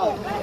Hey!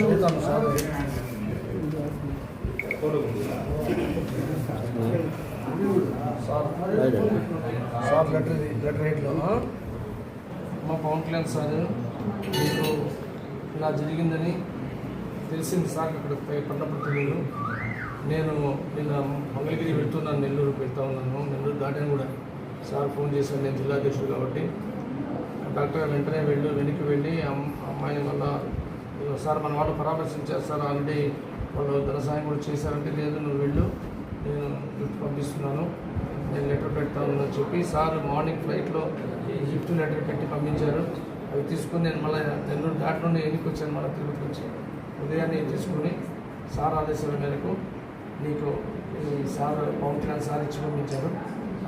చూద్దాం sir letter letter రేట్లో మా పవన్ కళ్యాణ్ సార్ మీకు ఇలా జరిగిందని తెలిసింది సార్ ఇక్కడ పట్టపడుతు నేను నేను నిన్న మంగళగిరి వెళ్తున్నాను నెల్లూరు వెళ్తా ఉన్నాను. నెల్లూరు దాటాను కూడా సార్ ఫోన్ చేశాను నేను జిల్లా అధ్యక్షుడు కాబట్టి. డాక్టర్ వెంటనే వెళ్ళి వెనక్కి వెళ్ళి అమ్మాయిని మళ్ళా సార్ మన వాళ్ళు పరామర్శించారు సార్ ఆల్రెడీ వాళ్ళు ధన సహాయం కూడా చేశారంటే లేదు నువ్వు వెళ్ళు నేను గిఫ్ట్ పంపిస్తున్నాను నేను లెటర్ పెడతాను అని చెప్పి సార్ మార్నింగ్ ఫ్లైట్లో ఈ గిఫ్ట్ లెటర్ పెట్టి పంపించారు. అవి తీసుకుని నేను మళ్ళీ నెల్లూరు దాటి నుండి ఎన్నికి వచ్చాను మళ్ళీ తిరుపతికి వచ్చి. ఉదయాన్నే తీసుకుని సార్ ఆదేశాల మేరకు నీకు ఈ సార్ పవన్ కళ్యాణ్ సార్ ఇచ్చి పంపించారు.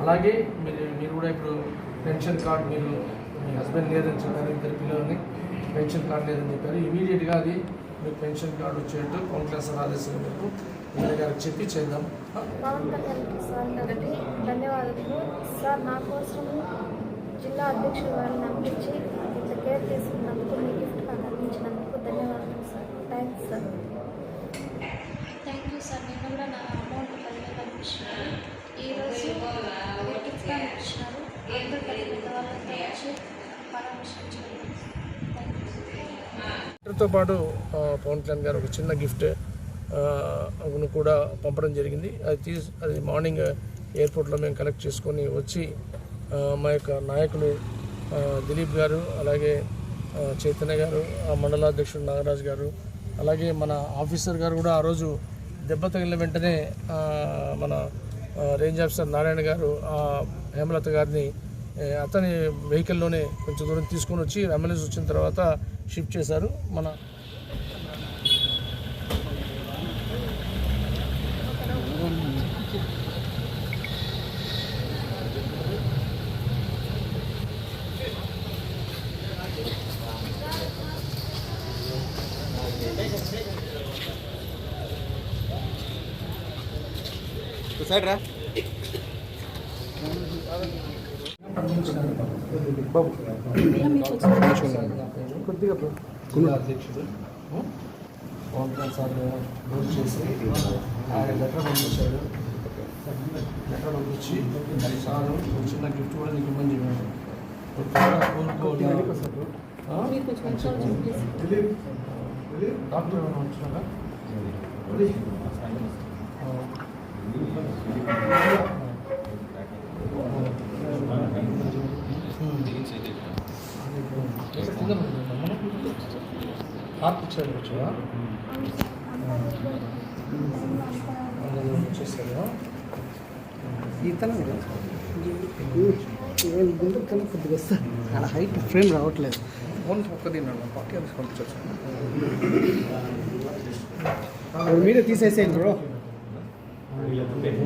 అలాగే మీరు మీరు కూడా ఇప్పుడు పెన్షన్ కార్డు మీరు మీ హస్బెండ్ లేదని చెప్పారు ఇద్దరు పిల్లల్ని పెన్షన్ కార్డు లేదని చెప్పారు. ఇమీడియట్గా అది మీకు పెన్షన్ కార్డు వచ్చేట్టు కౌన్సిలర్ కళ్యాణ్ సార్ ఆదేశాల ఎమ్మెల్యే గారికి చెప్పి చేద్దాం. పవన్ కళ్యాణ్ సార్ గారికి ధన్యవాదాలు. సార్ నా కోసం జిల్లా అధ్యక్షుల వారిని పంపించి కేర్ తీసుకున్నందుకు మీ గిఫ్ట్ నాకు అందించినందుకు ధన్యవాదాలు sir thanks sir thank you sir నేను కూడా నా అమౌంట్ పదివేలు పంపించినారు ఈరోజు గిఫ్ట్ కార్డ్ ఇచ్చినారు అందరూ పెద్ద పెద్ద వాళ్ళంతా వచ్చి పరామర్శించారు థ్యాంక్ యూ తో పాటు పవన్ కళ్యాణ్ గారు ఒక చిన్న గిఫ్ట్ను కూడా పంపడం జరిగింది. అది తీసి అది మార్నింగ్ ఎయిర్పోర్ట్లో మేము కలెక్ట్ చేసుకొని వచ్చి మా యొక్క నాయకులు దిలీప్ గారు అలాగే చైతన్య గారు ఆ మండలాధ్యక్షుడు నాగరాజు గారు అలాగే మన ఆఫీసర్ గారు కూడా ఆ రోజు దెబ్బ తగిలిన వెంటనే మన రేంజ్ ఆఫీసర్ నారాయణ గారు ఆ హేమలత గారిని అతని వెహికల్లోనే కొంచెం దూరం తీసుకొని వచ్చి అంబులెన్స్ వచ్చిన తర్వాత షిఫ్ట్ చేశారు మన కొద్దిగా జిల్లా అధ్యక్షుడు. పవన్ కళ్యాణ్ సార్ ఫోన్ చేసి ఆయన లెటర్ పంపించాడు లెటర్ పంపించి సార్ ఒక చిన్న గిఫ్ట్ కూడా నీకు ఇవ్వని చెప్పాడు. కోరుకోవాలి డాక్టర్ ఏమైనా వచ్చినారా? హార్ట్ ఇచ్చాడు వచ్చా వచ్చేసాడు ఇతను గుండె కన్నా కొద్దిగా వస్తుంది అలా హైట్ ఫ్రేమ్ రావట్లేదు ఫోన్ ఒక్క తిన్నాడు పక్క పంపించచ్చు మీరే తీసేసేయండి బ్రో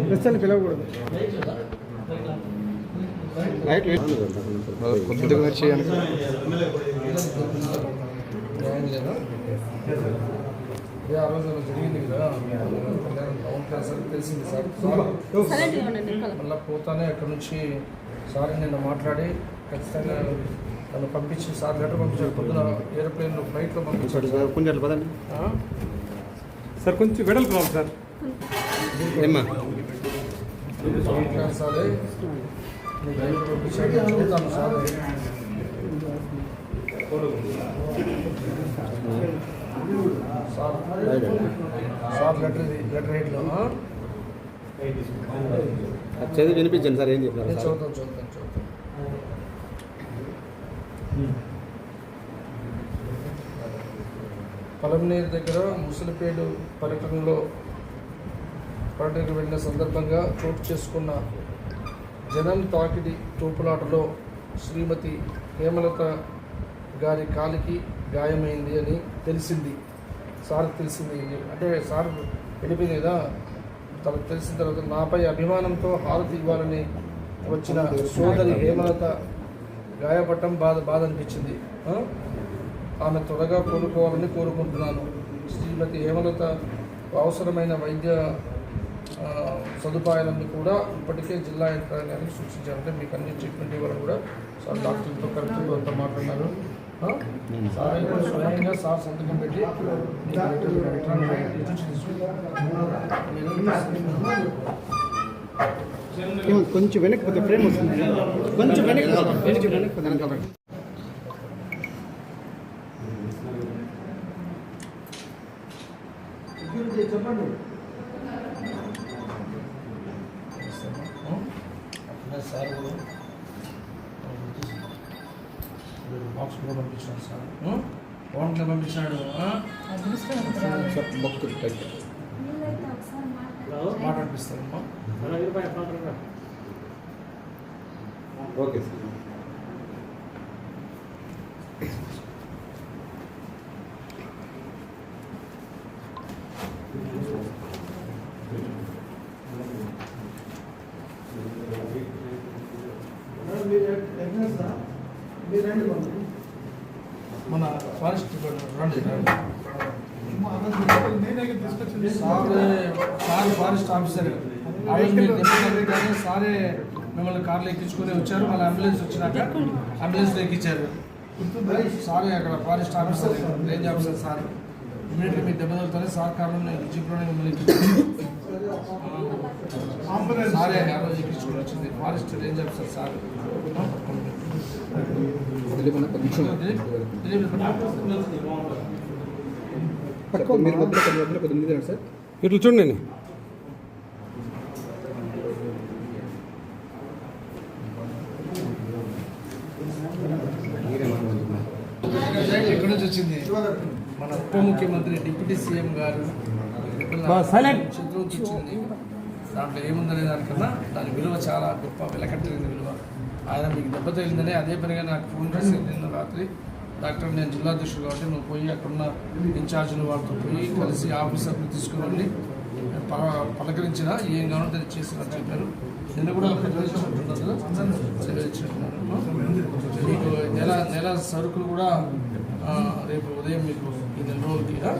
ప్రస్తుతాన్ని పిలవకూడదు కొద్దిగా చేయండి న్యాయం లేదా ఆ రోజు జరిగింది కదా సార్ తెలిసింది సార్ మళ్ళీ పోతానే అక్కడ నుంచి సార్ నిన్న మాట్లాడి ఖచ్చితంగా తను పంపించి సార్ లెటర్ పంపించాడు పొద్దున ఏరోప్లేన్ ఫ్లైట్లో పంపించాడు సార్ కొంచెం పదండి? సార్ కొంచెం వెడల్పు కావాలి సార్ సారే పంపించాడు sir sir sir letter letter రేట్లో అది చదివి వినిపించండి సార్ ఏం చెప్పారు? చూద్దాం చూద్దాం చదువుతాను చదువుతాను దగ్గర ముసలిపేడు పర్యటనలో పర్యటనకు వెళ్ళిన సందర్భంగా చోటు చేసుకున్న జనం తాకిడి తోపులాటలో శ్రీమతి హేమలత గారి కాలికి గాయమైంది అని తెలిసింది. సార్ తెలిసింది. అంటే సార్ వెళ్ళిపోయింది కదా తనకు తెలిసిన తర్వాత నాపై అభిమానంతో హారతి ఇవ్వాలని వచ్చిన సోదరి హేమలత గాయపడటం బాధ బాధ అనిపించింది. ఆమె త్వరగా కోలుకోవాలని కోరుకుంటున్నాను. శ్రీమతి హేమలత అవసరమైన వైద్య సదుపాయాలను కూడా ఇప్పటికే జిల్లా యంత్రాంగానికి సూచించారంటే మీకు అన్ని ట్రీట్మెంట్ ఇవ్వాలని కూడా సార్ డాక్టర్తో కరెక్ట్గా అంతా మాట్లాడినారు. స్వయంగా సార్ సంతకం పెట్టి కొంచెం వెనక్కి పోతే ఫ్రేమ్ వస్తుంది కొంచెం వెనక్కి పోతే, కొంచెం వెనక్కి వెనకాల రండి. కూడా పంపించాడు సార్. ఫోన్లో పంపించాడు. మాట్లాడండి మాట్లాడిపిస్తానమ్మా ఓకే సార్ మన ఫారెస్ట్ డిపార్ట్మెంట్ రండి రండి సారే సార్ ఫారెస్ట్ ఆఫీసర్ ఆ రోజు మీరు కానీ సారే మిమ్మల్ని కార్లో ఎక్కించుకొని వచ్చారు. మళ్ళీ అంబులెన్స్ వచ్చినాక అంబులెన్స్లో ఎక్కించారు. సారే అక్కడ forest officer range officer sir. ఇమీడియట్గా మీ దెబ్బ తగ్గుతానే సార్ కార్లో నేను జీప్లోనే మిమ్మల్ని ఎక్కించాను సారే ఆ రోజు ఎక్కించుకొని వచ్చింది ఫారెస్ట్ రేంజ్ ఆఫీసర్ సార్. మీరు మధ్యలో కొద్ది మధ్యలో కొద్ది ముందు రండి సార్. ఇట్లా చూడండి మీరే మాట్లాడుతున్నారు ఎక్కడి నుంచి వచ్చింది? మన ఉప ముఖ్యమంత్రి డిప్యూటీ సీఎం గారు వచ్చింది. దాంట్లో ఏముందనే దానికన్నా దాని విలువ చాలా గొప్ప వెలకట్టలేని విలువ. ఆయన మీకు దెబ్బ తగిలిందని అదే పనిగా నాకు ఫోన్ చేసి నిన్న రాత్రి డాక్టర్ నేను జిల్లా అధ్యక్షుడు కాబట్టి నువ్వు పోయి అక్కడున్న ఇన్ఛార్జీలు వాళ్ళతో పోయి కలిసి ఆఫీసర్ని తీసుకుని వెళ్ళి పల- పలకరించిన ఏం కావాలంటే అది చేసినట్టు చెప్పారు. నిన్న కూడా ఒక చదివించినట్టున్నారు మీకు నెల నెల సరుకులు కూడా రేపు ఉదయం మీకు ఈ నెల రోజులకి ఆ,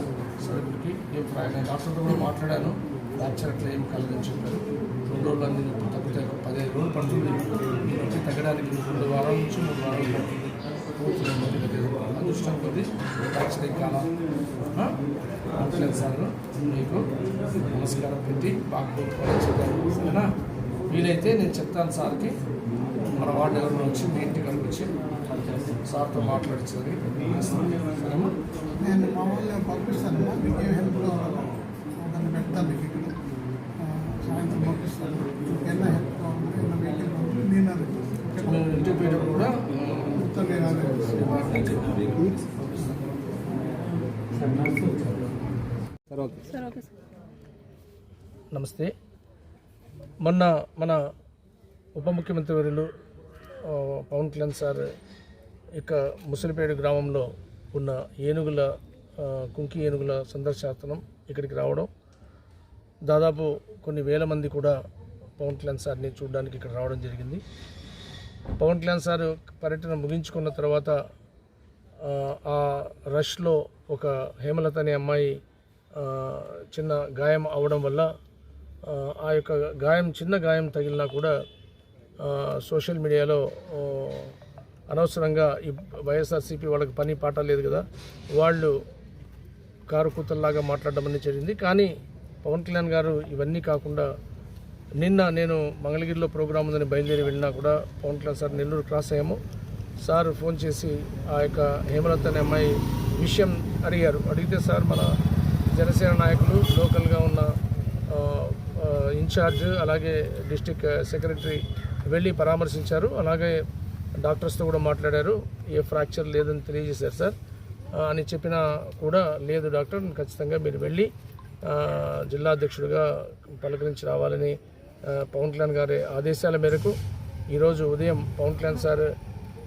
సరుకులకి నేను డాక్టర్తో కూడా మాట్లాడాను. డాక్టర్ అట్లా ఏం కలదని చెప్పారు. రెండు రోజులు అన్ని నొప్పులు తగ్గుతాయి పదిహేను రోజులు పడుతుంది. ఈ నొప్పి తగ్గడానికి రెండు వారాల నుంచి మూడు వారాలు పడుతుంది. పూర్తిగా నొప్పి తగ్గదు అదృష్టం కొద్ది డాక్టర్ కాలం కాన్ఫిడెన్స్ సార్ మీకు నమస్కారం పెట్టి బాగా కోరుకోవాలని చెప్పాను వీలైతే నేను చెప్తాను సార్కి. మన వార్డు ఎవరిలో వచ్చి మీ ఇంటికి వచ్చి సార్తో మాట్లాడించదని సరేమా నేను మా వాళ్ళు పంపిస్తాను మీకు ఏ హెల్ప్ కావాలో దాన్ని పెడతాను మీకు ఇక్కడ. సాయంత్రం పంపిస్తాను. ఏమైనా హెల్ప్ కావాలంటే ఏమైనా వెహికల్ కావాలంటే నేను అది మేము ఇంటికి పోయేటప్పుడు కూడా మొత్తం నేను అదే. సార్ ఓకే నమస్తే. మొన్న మన ఉప ముఖ్యమంత్రి వర్యులు పవన్ కళ్యాణ్ సార్ ఇక ముసలిపేట గ్రామంలో ఉన్న ఏనుగుల కుంకి ఏనుగుల సందర్శనం ఇక్కడికి రావడం దాదాపు కొన్ని వేల మంది కూడా పవన్ కళ్యాణ్ సార్ని చూడడానికి ఇక్కడ రావడం జరిగింది. పవన్ కళ్యాణ్ సార్ పర్యటన ముగించుకున్న తర్వాత ఆ, రష్లో ఒక హేమలత అనే అమ్మాయి చిన్న గాయం అవడం వల్ల ఆ, యొక్క గాయం చిన్న గాయం తగిలినా కూడా సోషల్ మీడియాలో అనవసరంగా ఈ వైఎస్ఆర్సీపీ వాళ్ళకి పని పాట లేదు కదా వాళ్ళు కారు కూతల్లాగా మాట్లాడడం అనేది జరిగింది. కానీ పవన్ కళ్యాణ్ గారు ఇవన్నీ కాకుండా నిన్న నేను మంగళగిరిలో ప్రోగ్రాం ఉందని బయలుదేరి వెళ్ళినా కూడా పవన్ కళ్యాణ్ సార్ నెల్లూరు క్రాస్ అయ్యాము. సార్ ఫోన్ చేసి ఆ యొక్క హేమలత అనే అమ్మాయి విషయం అడిగారు. అడిగితే సార్ మన జనసేన నాయకులు లోకల్గా ఉన్న ఇన్ఛార్జ్ అలాగే డిస్టిక్ సెక్రటరీ వెళ్ళి పరామర్శించారు. అలాగే డాక్టర్స్తో కూడా మాట్లాడారు. ఏ ఫ్రాక్చర్ లేదని తెలియజేశారు సార్. అని చెప్పినా కూడా లేదు డాక్టర్ ఖచ్చితంగా మీరు వెళ్ళి జిల్లా అధ్యక్షుడిగా పలకరించి రావాలని పవన్ కళ్యాణ్ గారి ఆదేశాల మేరకు ఈరోజు ఉదయం పవన్ కళ్యాణ్ సార్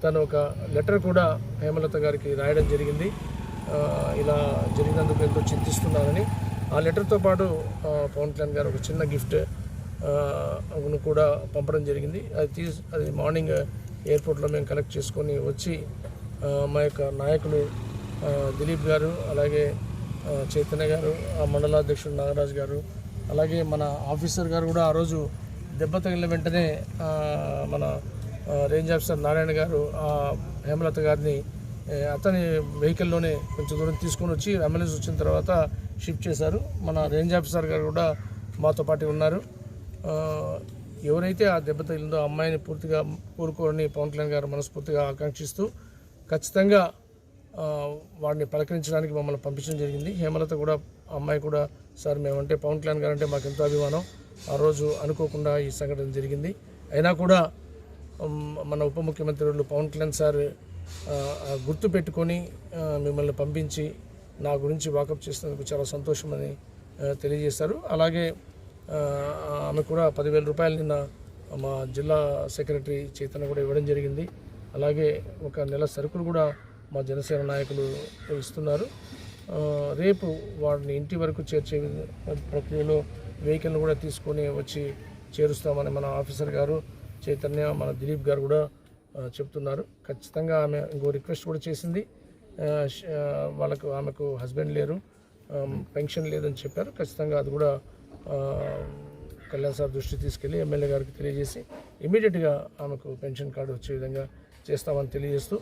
తను ఒక లెటర్ కూడా హేమలత గారికి రాయడం జరిగింది. ఇలా జరిగినందుకు ఎంతో చింతిస్తున్నానని ఆ లెటర్తో పాటు పవన్ కళ్యాణ్ గారు ఒక చిన్న గిఫ్ట్ అవును కూడా పంపడం జరిగింది. అది తీసి అది మార్నింగ్ ఎయిర్పోర్ట్లో మేము కలెక్ట్ చేసుకొని వచ్చి మా యొక్క నాయకులు దిలీప్ గారు అలాగే చైతన్య గారు ఆ మండలాధ్యక్షుడు నాగరాజు గారు అలాగే మన ఆఫీసర్ గారు కూడా ఆ రోజు దెబ్బ తగిలిన వెంటనే మన రేంజ్ ఆఫీసర్ నారాయణ గారు హేమలత గారిని అతని వెహికల్లోనే కొంచెం దూరం తీసుకొని వచ్చి అంబులెన్స్ వచ్చిన తర్వాత షిఫ్ట్ చేశారు. మన రేంజ్ ఆఫీసర్ గారు కూడా మాతో పాటు ఉన్నారు. ఎవరైతే ఆ దెబ్బ తగిలిందో అమ్మాయిని పూర్తిగా కోరుకోరని పవన్ కళ్యాణ్ గారు మనస్ఫూర్తిగా ఆకాంక్షిస్తూ ఖచ్చితంగా వాడిని పలకరించడానికి మమ్మల్ని పంపించడం జరిగింది. హేమలత కూడా ఆ అమ్మాయి కూడా సార్ మేమంటే పవన్ కళ్యాణ్ గారు అంటే మాకు ఎంతో అభిమానం. ఆ రోజు అనుకోకుండా ఈ సంఘటన జరిగింది. అయినా కూడా మన ఉప ముఖ్యమంత్రి పవన్ కళ్యాణ్ సార్ గుర్తు పెట్టుకొని మిమ్మల్ని పంపించి నా గురించి వాకప్ చేసినందుకు చాలా సంతోషమని తెలియజేశారు. అలాగే ఆమె కూడా పదివేల రూపాయలు నిన్న మా జిల్లా సెక్రటరీ చైతన్య కూడా ఇవ్వడం జరిగింది. అలాగే ఒక నెల సరుకులు కూడా మా జనసేన నాయకులు ఇస్తున్నారు. రేపు వాడిని ఇంటి వరకు చేర్చే ప్రక్రియలో వెహికల్ని కూడా తీసుకొని వచ్చి చేరుస్తామని మన ఆఫీసర్ గారు చైతన్య మన దిలీప్ గారు కూడా చెప్తున్నారు. ఖచ్చితంగా ఆమె ఇంకో రిక్వెస్ట్ కూడా చేసింది. వాళ్ళకు ఆమెకు హస్బెండ్ లేరు. పెన్షన్ లేదని చెప్పారు. ఖచ్చితంగా అది కూడా కళ్యాణ్ సార్ దృష్టి తీసుకెళ్ళి ఎమ్మెల్యే గారికి తెలియజేసి ఇమీడియట్గా ఆమెకు పెన్షన్ కార్డు వచ్చే విధంగా చేస్తామని తెలియజేస్తూ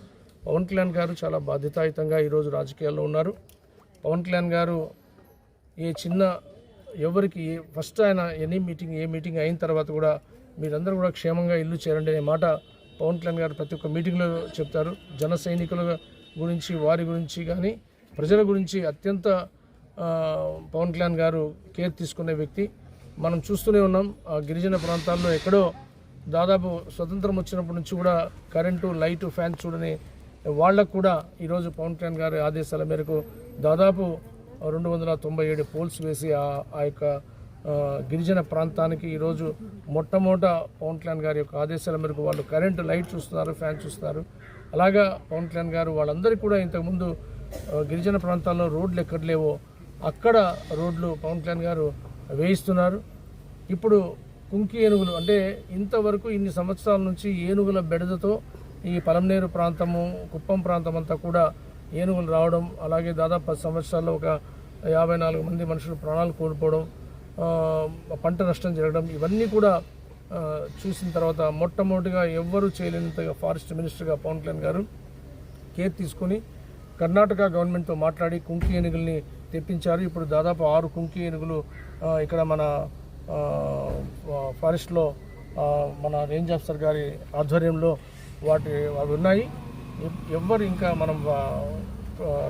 పవన్ కళ్యాణ్ గారు చాలా బాధ్యతాయుతంగా ఈరోజు రాజకీయాల్లో ఉన్నారు. పవన్ కళ్యాణ్ గారు ఏ చిన్న ఎవరికి ఫస్ట్ ఆయన ఎనీ మీటింగ్ ఏ మీటింగ్ అయిన తర్వాత కూడా మీరందరూ కూడా క్షేమంగా ఇల్లు చేరండి అనే మాట పవన్ కళ్యాణ్ గారు ప్రతి ఒక్క మీటింగ్లో చెప్తారు. జన సైనికుల గురించి వారి గురించి కానీ ప్రజల గురించి అత్యంత పవన్ కళ్యాణ్ గారు కేర్ తీసుకునే వ్యక్తి. మనం చూస్తూనే ఉన్నాం ఆ గిరిజన ప్రాంతాల్లో ఎక్కడో దాదాపు స్వతంత్రం వచ్చినప్పటి నుంచి కూడా కరెంటు లైటు ఫ్యాన్ చూడని వాళ్ళకు కూడా ఈరోజు పవన్ కళ్యాణ్ గారి ఆదేశాల మేరకు దాదాపు రెండు వందల తొంభై ఏడు పోల్స్ వేసి ఆ ఆ యొక్క గిరిజన ప్రాంతానికి ఈరోజు మొట్టమొదట పవన్ కళ్యాణ్ గారి యొక్క ఆదేశాల మేరకు వాళ్ళు కరెంటు లైట్ చూస్తున్నారు ఫ్యాన్ చూస్తున్నారు. అలాగా పవన్ కళ్యాణ్ గారు వాళ్ళందరికీ కూడా ఇంతకుముందు గిరిజన ప్రాంతాల్లో రోడ్లు ఎక్కడ లేవో అక్కడ రోడ్లు పవన్ కళ్యాణ్ గారు వేయిస్తున్నారు. ఇప్పుడు కుంకి ఏనుగులు అంటే ఇంతవరకు ఇన్ని సంవత్సరాల నుంచి ఏనుగుల బెడదతో ఈ పలంనేరు ప్రాంతము కుప్పం ప్రాంతం అంతా కూడా ఏనుగులు రావడం అలాగే దాదాపు పది సంవత్సరాల్లో ఒక యాభై నాలుగు మంది మనుషులు ప్రాణాలు కోల్పోవడం పంట నష్టం జరగడం ఇవన్నీ కూడా చూసిన తర్వాత మొట్టమొదటిగా ఎవ్వరూ చేయలేనంతగా ఫారెస్ట్ మినిస్టర్గా పవన్ కళ్యాణ్ గారు కేర్ తీసుకొని కర్ణాటక గవర్నమెంట్తో మాట్లాడి కుంకి ఏనుగుల్ని తెప్పించారు. ఇప్పుడు దాదాపు ఆరు కుంకి ఏనుగులు ఇక్కడ మన ఫారెస్ట్లో మన రేంజ్ ఆఫీసర్ గారి ఆధ్వర్యంలో వాటి అవి ఉన్నాయి. ఎవ్వరు ఇంకా మనం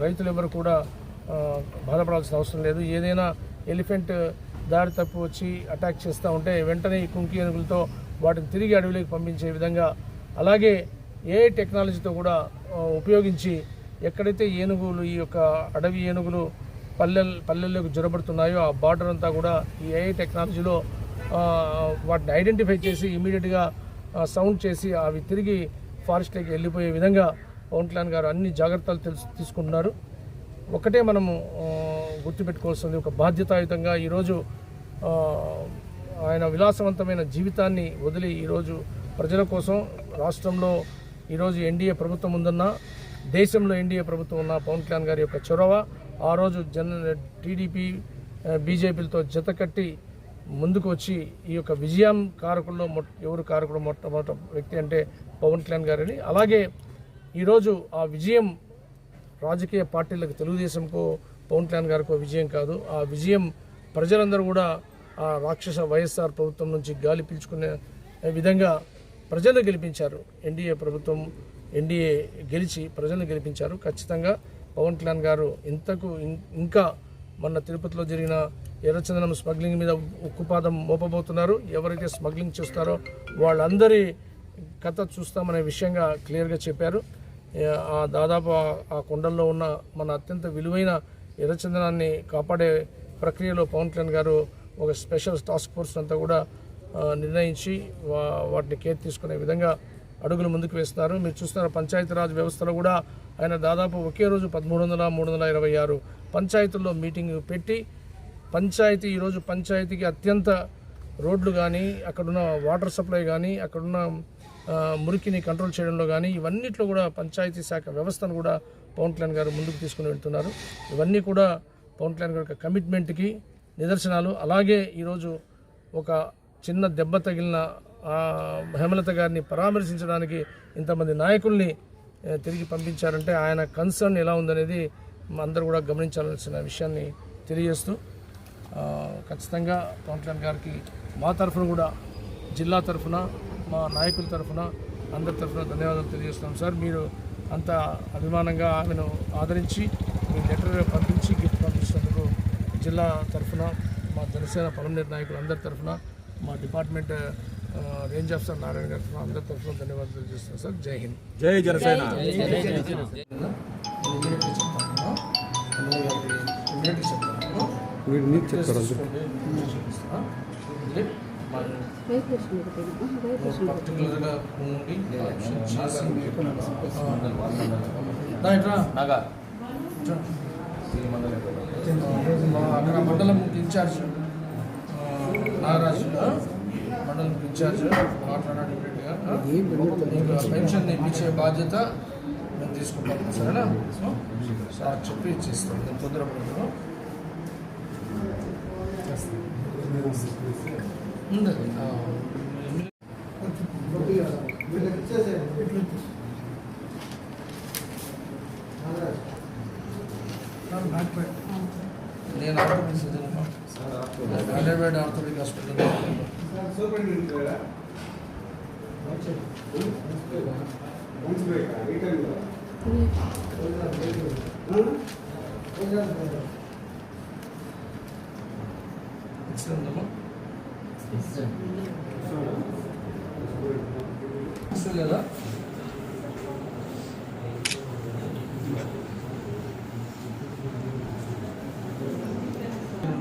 రైతులు ఎవరు కూడా బాధపడాల్సిన అవసరం లేదు. ఏదైనా ఎలిఫెంట్ దారి తప్పు వచ్చి అటాక్ చేస్తూ ఉంటే వెంటనే ఈ కుంకి ఏనుగులతో వాటిని తిరిగి అడవిలోకి పంపించే విధంగా అలాగే ఏ టెక్నాలజీతో కూడా ఉపయోగించి ఎక్కడైతే ఏనుగులు ఈ యొక్క అడవి ఏనుగులు పల్లెల్ పల్లెల్లోకి జొరబడుతున్నాయో ఆ బార్డర్ అంతా కూడా ఈ ఏఐ టెక్నాలజీలో వాటిని ఐడెంటిఫై చేసి ఇమీడియట్గా సౌండ్ చేసి అవి తిరిగి ఫారెస్ట్లోకి వెళ్ళిపోయే విధంగా పవన్ కళ్యాణ్ గారు అన్ని జాగ్రత్తలు తెలుసు తీసుకుంటున్నారు. ఒకటే మనము గుర్తుపెట్టుకోవాల్సింది ఒక బాధ్యతాయుతంగా ఈరోజు ఆయన విలాసవంతమైన జీవితాన్ని వదిలి ఈరోజు ప్రజల కోసం రాష్ట్రంలో ఈరోజు ఎన్డీఏ ప్రభుత్వం ఉందన్న దేశంలో ఎన్డీఏ ప్రభుత్వం ఉన్న పవన్ కళ్యాణ్ గారి యొక్క చొరవ ఆ రోజు జన టీడీపీ బీజేపీలతో జతకట్టి ముందుకు వచ్చి ఈ యొక్క విజయం కారకుల్లో మొ ఎవరు కారకుడు మొట్టమొదటి వ్యక్తి అంటే పవన్ కళ్యాణ్ గారని. అలాగే ఈరోజు ఆ విజయం రాజకీయ పార్టీలకు తెలుగుదేశంకో పవన్ కళ్యాణ్ గారికో విజయం కాదు. ఆ విజయం ప్రజలందరూ కూడా ఆ రాక్షస వైఎస్ఆర్ ప్రభుత్వం నుంచి గాలి పీల్చుకునే విధంగా ప్రజలు గెలిపించారు. ఎన్డీఏ ప్రభుత్వం ఎన్డీఏ గెలిచి ప్రజలను గెలిపించారు. ఖచ్చితంగా పవన్ కళ్యాణ్ గారు ఇంతకు ఇం- ఇంకా మొన్న తిరుపతిలో జరిగిన ఎర్రచందనం స్మగ్లింగ్ మీద ఉక్కుపాదం మోపబోతున్నారు. ఎవరైతే స్మగ్లింగ్ చేస్తారో వాళ్ళందరి కథ చూస్తామనే విషయంగా క్లియర్గా చెప్పారు. ఆ దాదాపు ఆ- కొండల్లో ఉన్న మన అత్యంత విలువైన ఎర్రచందనాన్ని కాపాడే ప్రక్రియలో పవన్ కళ్యాణ్ గారు ఒక స్పెషల్ టాస్క్ ఫోర్స్ అంతా కూడా నిర్ణయించి వా- వాటిని కేర్ తీసుకునే విధంగా అడుగులు ముందుకు వేస్తున్నారు. మీరు చూస్తున్న పంచాయతీరాజ్ వ్యవస్థలో కూడా ఆయన దాదాపు ఒకే రోజు పదమూడు వందల మూడు వందల ఇరవై ఆరు పంచాయతీల్లో మీటింగ్ పెట్టి పంచాయతీ ఈరోజు పంచాయతీకి అత్యంత రోడ్లు కానీ అక్కడున్న వాటర్ సప్లై కానీ అక్కడున్న మురికిని కంట్రోల్ చేయడంలో కానీ ఇవన్నిట్లో కూడా పంచాయతీ శాఖ వ్యవస్థను కూడా పవన్ కళ్యాణ్ గారు ముందుకు తీసుకుని వెళ్తున్నారు. ఇవన్నీ కూడా పవన్ కళ్యాణ్ గారి యొక్క కమిట్మెంట్కి నిదర్శనాలు. అలాగే ఈరోజు ఒక చిన్న దెబ్బ తగిలిన హేమలత గారిని పరామర్శించడానికి ఇంతమంది నాయకుల్ని తిరిగి పంపించారంటే ఆయన కన్సర్న్ ఎలా ఉందనేది మా అందరూ కూడా గమనించాల్సిన విషయాన్ని తెలియజేస్తూ ఖచ్చితంగా పవన్ కళ్యాణ్ గారికి మా తరఫున కూడా జిల్లా తరఫున మా నాయకుల తరఫున అందరి తరఫున ధన్యవాదాలు తెలియజేస్తున్నాం. సార్ మీరు అంత అభిమానంగా ఆమెను ఆదరించి మీ లెటర్ పంపించి గిఫ్ట్ పంపించినందుకు జిల్లా తరఫున మా జనసేన పలమనేరు నాయకులు అందరి తరఫున మా డిపార్ట్మెంట్ రేంజ్ ఆఫీసర్ నారాయణ గారి అందరి తరఫున ధన్యవాదాలు తెలియజేస్తున్నాం సార్ జై హింద్ జై జనసేన పర్టికులర్గా ఉండి మండలం ఇన్ఛార్జ్ నాగరాజు ఇన్ఛార్జ్ మాట్లాడాడు డైరెక్ట్గా పెన్షన్ ఇప్పించే బాధ్యత మేము తీసుకుంటాం సరేనా? సార్ చెప్పి ఇచ్చేస్తాం నేను తొందరపడతాను. నేను orthopaedic orthopaedic hospital.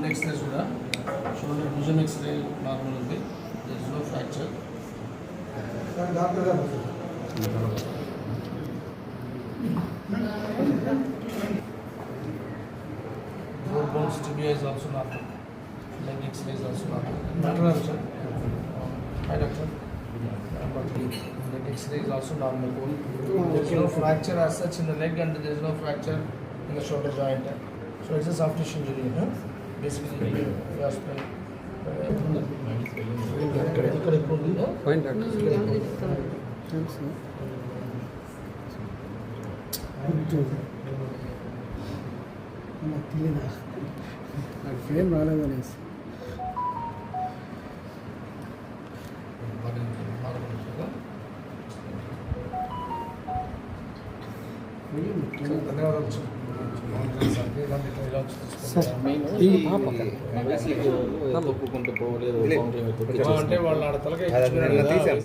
Next race కూడా షోల్డర్ విజన్ ఎక్స్రే నార్మల్ ఉంది there is no fracture doctor గారు Both bones tibia is also normal. Leg X-ray is also normal. Doctor, sir. Hi, doctor. Leg X-ray is also normal. There is no fracture as such in the leg and there is no fracture in the shoulder joint. So it's a soft tissue injury. Huh? Are spray. ఇక్కడ ఎక్కువ ఉంది నాకు తెలియదా నాకు fame రాలేదనేసి ఈ పాప పోలేదు అంటే వాళ్ళ తలకాయ